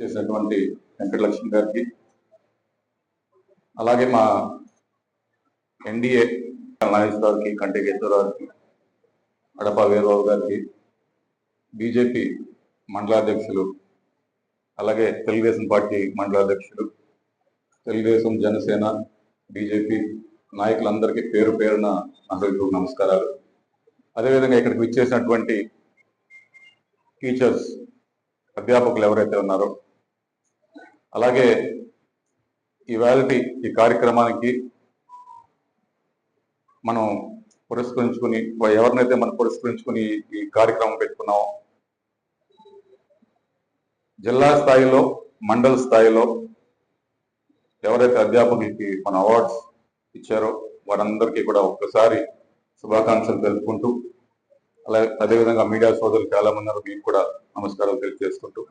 చేసినటువంటి వెంకటలక్ష్మి గారికి. అలాగే మా ఎన్డీఏ నాగేశ్వరరావుకి కంటికేశ్వరరావుకి అడప వీరరావు గారికి బీజేపీ మండలాధ్యక్షులు అలాగే తెలుగుదేశం పార్టీ మండలాధ్యక్షులు తెలుగుదేశం జనసేన బీజేపీ నాయకులందరికీ పేరు పేరున అందరికీ నమస్కారాలు. అదేవిధంగా ఇక్కడికి విచ్చేసినటువంటి టీచర్స్ అధ్యాపకులు ఎవరైతే ఉన్నారో అలాగే ఇవాళ ఈ కార్యక్రమానికి మనం పురస్కరించుకుని ఎవరినైతే మనం పురస్కరించుకుని ఈ కార్యక్రమం పెట్టుకున్నామో జిల్లా స్థాయిలో మండల స్థాయిలో ఎవరైతే అధ్యాపకులకి మన అవార్డ్స్ ఇచ్చారో వారందరికీ కూడా ఒక్కసారి శుభాకాంక్షలు తెలుపుకుంటూ అలాగే అదేవిధంగా మీడియా సోదరులు చాలా మంది మీకు కూడా నమస్కారాలు తెలియజేసుకుంటూ.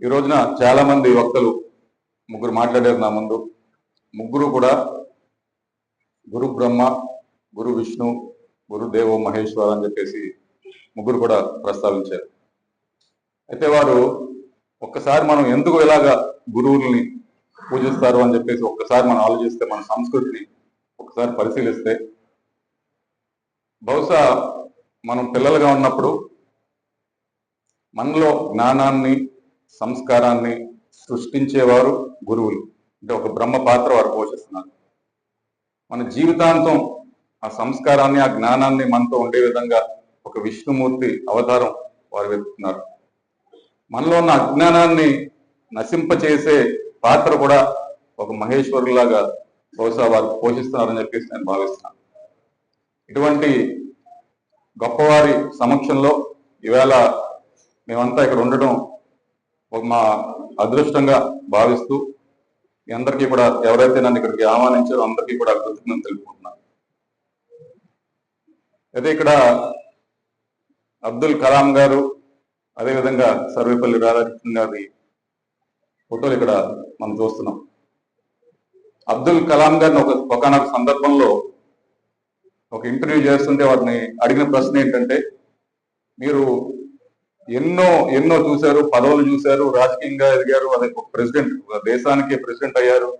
ఈ రోజున చాలా మంది వక్తలు ముగ్గురు మాట్లాడారు నా ముందు. ముగ్గురు కూడా గురు బ్రహ్మ గురు విష్ణు గురు దేవో మహేశ్వర అని చెప్పేసి ముగ్గురు కూడా ప్రస్తావించారు. అయితే వారు ఒక్కసారి మనం ఎందుకు ఇలాగా గురువుల్ని పూజిస్తారు అని చెప్పేసి ఒక్కసారి మనం ఆలోచిస్తే మన సంస్కృతిని ఒకసారి పరిశీలిస్తే బహుశా మనం పిల్లలుగా ఉన్నప్పుడు మనలో జ్ఞానాన్ని సంస్కారాన్ని సృష్టించేవారు గురువులు. అంటే ఒక బ్రహ్మ పాత్ర వారు పోషిస్తున్నారు. మన జీవితాంతం ఆ సంస్కారాన్ని ఆ జ్ఞానాన్ని మనతో ఉండే విధంగా ఒక విష్ణుమూర్తి అవతారం వారు వెతుకుతున్నారు. మనలో ఉన్న అజ్ఞానాన్ని నశింపచేసే పాత్ర కూడా ఒక మహేశ్వరులాగా బహుశా వారు పోషిస్తున్నారని చెప్పేసి నేను భావిస్తున్నాను. ఇటువంటి గొప్పవారి సమక్షంలో ఈవేళ మేమంతా ఇక్కడ ఉండడం మా అదృష్టంగా భావిస్తూ మీ అందరికీ కూడా ఎవరైతే నన్ను ఇక్కడికి ఆహ్వానించారో అందరికీ కూడా కృతజ్ఞతలు తెలుపుకుంటున్నాను. అయితే ఇక్కడ అబ్దుల్ కలాం గారు అదేవిధంగా సర్వేపల్లి రాధాకృష్ణ గారి ఫోటోలు ఇక్కడ మనం చూస్తున్నాం. అబ్దుల్ కలాం గారిని ఒక ఒకనొక సందర్భంలో ఒక ఇంటర్వ్యూ చేస్తుంటే వారిని అడిగిన ప్రశ్న ఏంటంటే మీరు ఎన్నో ఎన్నో చూశారు పదవులు చూశారు రాజకీయంగా ఎదిగారు అదే ఒక ప్రెసిడెంట్ దేశానికి ప్రెసిడెంట్ అయ్యారు.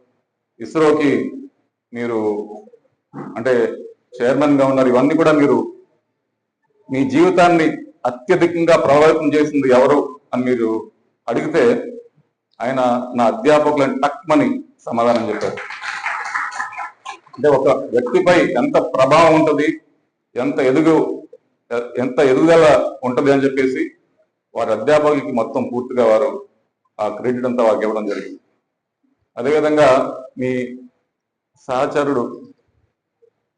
ఇస్రోకి మీరు అంటే చైర్మన్గా ఉన్నారు. ఇవన్నీ కూడా మీరు మీ జీవితాన్ని అత్యధికంగా ప్రభావితం చేసింది ఎవరు అని మీరు అడిగితే ఆయన నా అధ్యాపకులను టక్మని సమాధానం చెప్పారు. అంటే ఒక వ్యక్తిపై ఎంత ప్రభావం ఉంటుంది ఎంత ఎదుగు ఎంత ఎదుగుదల ఉంటుంది అని చెప్పేసి వారి అధ్యాపకులకి మొత్తం పూర్తిగా వారు ఆ క్రెడిట్ అంతా వారికి ఇవ్వడం జరిగింది. అదేవిధంగా మీ సహచరుడు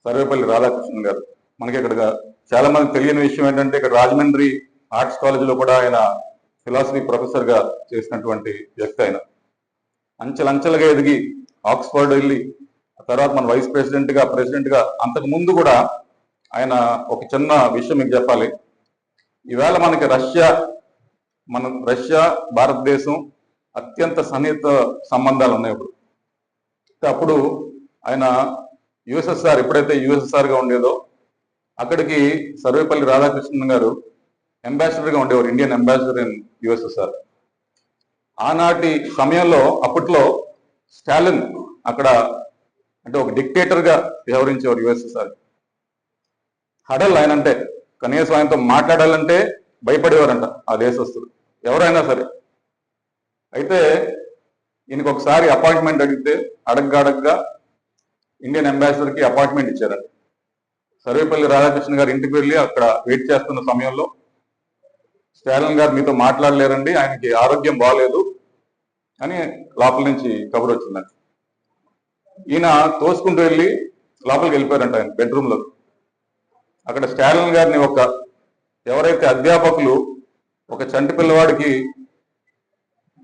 సర్వేపల్లి రాధాకృష్ణన్ గారు మనకి ఇక్కడ చాలా మంది తెలియని విషయం ఏంటంటే ఇక్కడ రాజమండ్రి ఆర్ట్స్ కాలేజీలో కూడా ఆయన ఫిలాసఫీ ప్రొఫెసర్గా చేసినటువంటి వ్యక్తి ఆయన. అంచెలంచెలుగా ఎదిగి ఆక్స్ఫర్డ్ వెళ్ళి ఆ తర్వాత మన వైస్ ప్రెసిడెంట్గా ప్రెసిడెంట్గా అంతకు ముందు కూడా ఆయన ఒక చిన్న విషయం మీకు చెప్పాలి. ఈవేళ మనకి రష్యా మన రష్యా భారతదేశం అత్యంత సన్నిహిత సంబంధాలు ఉన్నాయి ఇప్పుడు. అప్పుడు ఆయన యుఎస్ఎస్ఆర్ ఎప్పుడైతే యుఎస్ఎస్ఆర్గా ఉండేదో అక్కడికి సర్వేపల్లి రాధాకృష్ణన్ గారు అంబాసిడర్గా ఉండేవారు ఇండియన్ అంబాసిడర్ ఇన్ యుఎస్ఎస్ఆర్. ఆనాటి సమయంలో అప్పట్లో స్టాలిన్ అక్కడ అంటే ఒక డిక్టేటర్గా వ్యవహరించేవారు యుఎస్ఎస్ఆర్. హడల్ ఆయన అంటే కనీసం ఆయనతో మాట్లాడాలంటే భయపడేవారంట ఆ దేశస్తులు. ఎవరైనా సరే. అయితే ఈయనకి ఒకసారి అపాయింట్మెంట్ అడిగితే అడగ్గా అడగ్గా ఇండియన్ అంబాసిడర్కి అపాయింట్మెంట్ ఇచ్చారంట. సర్వేపల్లి రాధాకృష్ణ గారు ఇంటికి వెళ్ళి అక్కడ వెయిట్ చేస్తున్న సమయంలో స్టాలిన్ గారు మీతో మాట్లాడలేరండి ఆయనకి ఆరోగ్యం బాగాలేదు అని లోపల నుంచి కబుర్ వచ్చిందండి ఈయన తోసుకుంటూ వెళ్ళి లోపలికి వెళ్ళిపోయారంట ఆయన బెడ్రూమ్లో అక్కడ స్టాలిన్ గారిని ఒక ఎవరైతే అధ్యాపకులు ఒక చంటి పిల్లవాడికి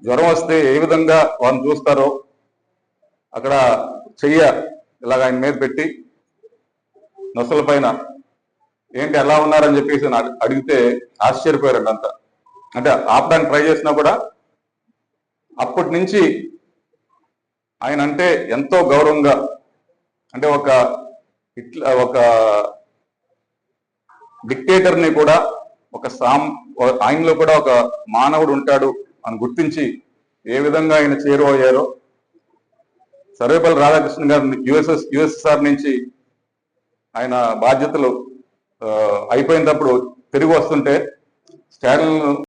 జ్వరం వస్తే ఏ విధంగా వారిని చూస్తారో అక్కడ చెయ్య ఇలాగ ఆయన మీద పెట్టి నొసల పైన ఏంటి ఎలా ఉన్నారని చెప్పేసి అడిగితే ఆశ్చర్యపోయారండి అంతా. అంటే ఆపడానికి ట్రై చేసినా కూడా అప్పటి నుంచి ఆయన అంటే ఎంతో గౌరవంగా అంటే ఒక ఇట్లా ఒక డిక్టేటర్ని కూడా ఒక సామ్ ఆయనలో కూడా ఒక మానవుడు ఉంటాడు అని గుర్తించి ఏ విధంగా ఆయన చేరువయ్యారో సర్వేపల్లి రాధాకృష్ణ గారిని యుఎస్ఎస్ యుఎస్ఎస్ఆర్ నుంచి ఆయన బాధ్యతలు అయిపోయినప్పుడు తిరిగి వస్తుంటే స్టాలిన్